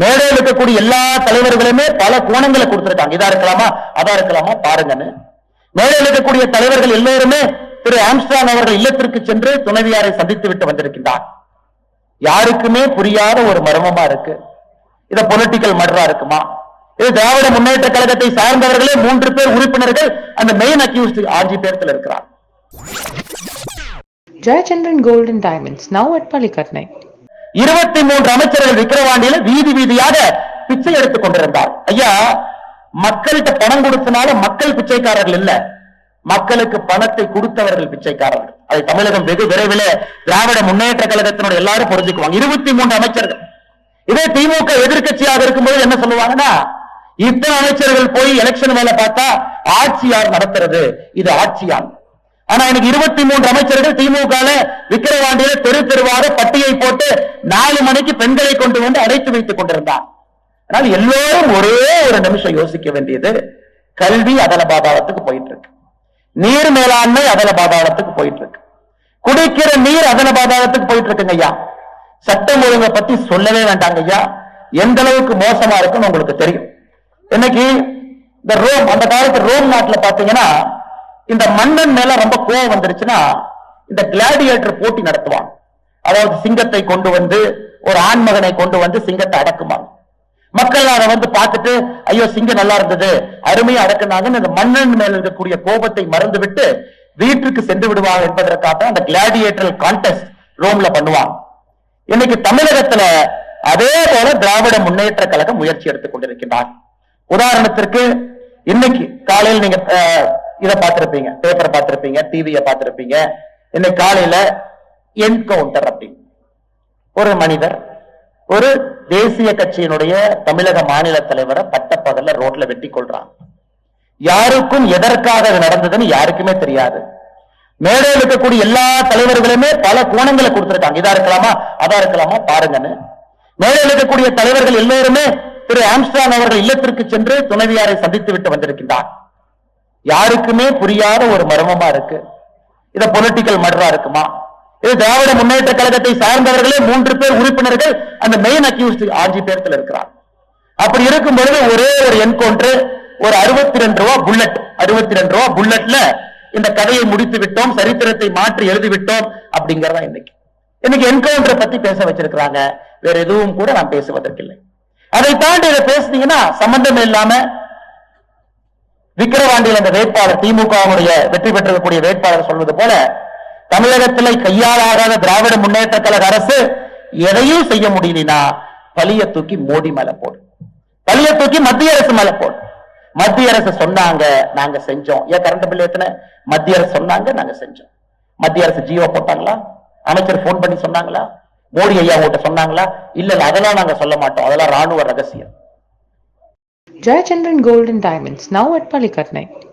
மேடையில் இருக்கக்கூடிய எல்லா தலைவர்களுமே பல கோணங்களை கொடுத்திருக்காங்க. இதா இருக்கலாமா? அதா இருக்கலாமா? பாருங்கன்னு. மேடையில் இருக்கக்கூடிய தலைவர்கள் எல்லோருமே திரு ஆம்ஸ்டாங் அவர்கள் இல்லத்திற்கு சென்று துணைவியாரை சந்தித்து விட்டு வந்திருக்கின்றார். யாருக்குமே புரியாத ஒரு மர்மமா இருக்கு. இத பொலிட்டிக்கல் மர்டரா இருக்குமா? இது திராவிட முன்னேற்ற கழகத்தை சார்ந்தவர்களே மூன்று பேர் உறுப்பினர்கள் அந்த மெயின் அக்யூஸ்ட் ஆஞ்சி பேர்த்துல இருக்கிறார். Jayachandran golden diamonds now at at Palikatnai. இருபத்தி மூன்று அமைச்சர்கள் விக்கிரவாண்டியில வீதி வீதியாக பிச்சை எடுத்துக் கொண்டிருந்தார். ஐயா மக்கள்கிட்ட பணம் கொடுத்தனால மக்கள் பிச்சைக்காரர்கள் இல்ல. மக்களுக்கு பணத்தை கொடுத்தவர்கள் பிச்சைக்காரர்கள். அதை தமிழகம் வெகு விரைவில் திராவிட முன்னேற்ற கழகத்தினுடைய எல்லாரும் புரிஞ்சுக்குவாங்க. இருபத்தி மூன்று அமைச்சர்கள். இதே திமுக எதிர்க்கட்சியாக இருக்கும்போது என்ன சொல்லுவாங்கன்னா இத்தனை அமைச்சர்கள் போய் எலெக்ஷன் வேலை பார்த்தா ஆட்சியார் நடத்துறது? இது ஆட்சியான் ஆனா எனக்கு இருபத்தி மூன்று அமைச்சர்கள் திமுக விக்கிரவாண்டியில தெரு தெருவாக பட்டியை போட்டு நாலு மணிக்கு பெண்களை கொண்டு வந்து அடைத்து வைத்துக் கொண்டிருந்தார். ஆனால் எல்லோரும் ஒரே ஒரு நிமிஷம் யோசிக்க வேண்டியது கல்வி அதல பாதாளத்துக்கு போயிட்டு இருக்கு நீர் மேலாண்மை அதல பாதாளத்துக்கு போயிட்டு இருக்கு குடிக்கிற நீர் அதல பாதாளத்துக்கு போயிட்டு இருக்குங்க ஐயா. சட்டம் ஒழுங்கை பத்தி சொல்லவே வேண்டாங்க ஐயா. எந்த அளவுக்கு மோசமா இருக்குன்னு உங்களுக்கு தெரியும். இன்னைக்கு இந்த ரோம் அந்த காலத்து ரோம் நாட்டுல பாத்தீங்கன்னா இந்த மன்னன் மேல ரொம்ப கோவம் வந்துருச்சுன்னா இந்த கிளாடியேட்டர் போட்டி நடத்துவாங்க அதாவது சிங்கத்தை கொண்டு வந்து ஒரு ஆண்மகனை கொண்டு வந்து சிங்கத்தை அடக்குவாங்க மக்கள் அதை வந்து பார்த்துட்டு ஐயோ சிங்கம் நல்லா இருந்தது. அருமையா அடக்குனாங்கன்னு இந்த மன்னன் மேல இருக்கக்கூடிய கோபத்தை மறந்து விட்டு வீட்டுக்கு சென்று விடுவாங்க என்பதற்காக அந்த கிளாடியேட்டர் கான்டெஸ்ட் ரோம்ல பண்ணுவாங்க இன்னைக்கு தமிழகத்துல அதே போல திராவிட முன்னேற்ற கழகம் முயற்சி எடுத்துக் கொண்டிருக்கின்றார். உதாரணத்திற்கு இன்னைக்கு காலையில் நீங்க இத பார்த்திருப்பீங்க பேப்பரை பார்த்திருப்பீங்க டிவியை பார்த்திருப்பீங்க. இன்னைக்கு காலையில என்கவுண்டர் அப்படின்னு ஒரு மனிதர் ஒரு தேசிய கட்சியினுடைய தமிழக மாநில தலைவரை பட்டப்பகல்ல ரோட்ல வெட்டி கொள்றான். யாருக்கும் எதற்காக அது நடந்ததுன்னு யாருக்குமே தெரியாது. மேடையில் இருக்கக்கூடிய எல்லா தலைவர்களுமே பல கோணங்களை கொடுத்திருக்காங்க. இதா இருக்கலாமா அதா இருக்கலாமா பாருங்கன்னு. மேடையில் இருக்கக்கூடிய தலைவர்கள் எல்லோருமே திரு ஆம்ஸ்டாங் அவர்கள் இல்லத்திற்கு சென்று துணைவியாரை சந்தித்து விட்டு வந்திருக்கின்றார். யாருக்குமே புரியாத ஒரு மர்மமா இருக்கு. இதை பொலிட்டிக்கல் மர்டரா இருக்குமா? இது திராவிட முன்னேற்ற கழகத்தை சார்ந்தவர்களே மூன்று பேர் உறுப்பினர்கள் அந்த மெயின் அக்யூஸ்ட் ஆஞ்சி பேர்த்துல இருக்கிறார். அப்படி இருக்கும் பொழுது ஒரே ஒரு என்கவுண்டர் ஒரு அறுபத்தி ரெண்டு ரூபா புல்லட் அறுபத்தி ரெண்டு ரூபா புல்லட்ல இந்த கதையை முடித்து விட்டோம் சரித்திரத்தை மாற்றி எழுதி விட்டோம் அப்படிங்கறதா இன்னைக்கு. இன்னைக்கு என்கவுண்டரை பத்தி பேச வச்சிருக்கிறாங்க. வேற எதுவும் கூட நான் பேசுவதற்கில்லை. அதை தாண்டி இதை பேசுனீங்கன்னா சம்பந்தம் இல்லாம விக்கிரவாண்டியில் அந்த வேட்பாளர் திமுகவுடைய வெற்றி பெற்றிருக்கக்கூடிய வேட்பாளர் சொல்வது போல தமிழகத்திலே கையாளாகாத திராவிட முன்னேற்ற கழக அரசு எதையும் செய்ய முடியலனா பழிய தூக்கி மோடி மேல போடு. பழிய தூக்கி மத்திய அரசு மேல போடு. மத்திய அரசு சொன்னாங்க நாங்க செஞ்சோம். ஏன் கரண்ட் பில் ஏத்துன? மத்திய அரசு சொன்னாங்க நாங்க செஞ்சோம். மத்திய அரசு ஜீவோ போட்டாங்களா? அமைச்சர் போன் பண்ணி சொன்னாங்களா? மோடி ஐயா உங்ககிட்ட சொன்னாங்களா? இல்ல இல்ல அதெல்லாம் நாங்க சொல்ல மாட்டோம். அதெல்லாம் ராணுவ ரகசியம். Jayachandran Gold and Diamonds, now at Palikatnai.